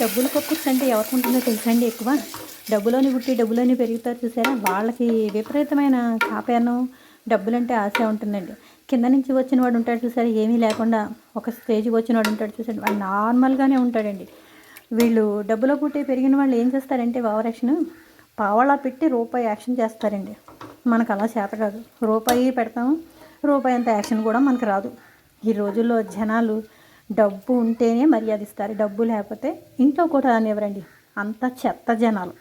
డబ్బులు కక్కుర్స్ అంటే ఎవరికి ఉంటుందో తెలుసండి ఎక్కువ. డబ్బులోని పుట్టి డబ్బులోని పెరుగుతారు చూసారా? వాళ్ళకి విపరీతమైన కాపేనం డబ్బులంటే ఆశ ఉంటుందండి. కింద నుంచి వచ్చిన వాడు ఉంటాడు చూసారా? ఏమీ లేకుండా ఒక స్టేజ్కి వచ్చిన వాడు ఉంటాడు చూసాడు వాడు నార్మల్గానే ఉంటాడండి. వీళ్ళు డబ్బులో పుట్టి పెరిగిన వాళ్ళు ఏం చేస్తారంటే ఓవర్ యాక్షన్ పావలా పెట్టి రూపాయి యాక్షన్ చేస్తారండి. మనకు అలా చేత కాదు. రూపాయి పెడతాము రూపాయి అంత యాక్షన్ కూడా మనకు రాదు. ఈ రోజుల్లో జనాలు డబ్బు ఉంటేనే మర్యాద ఇస్తారు డబ్బు లేకపోతే ఇంట్లో కూడా అనేవరండి అంత చెత్త జనాలు.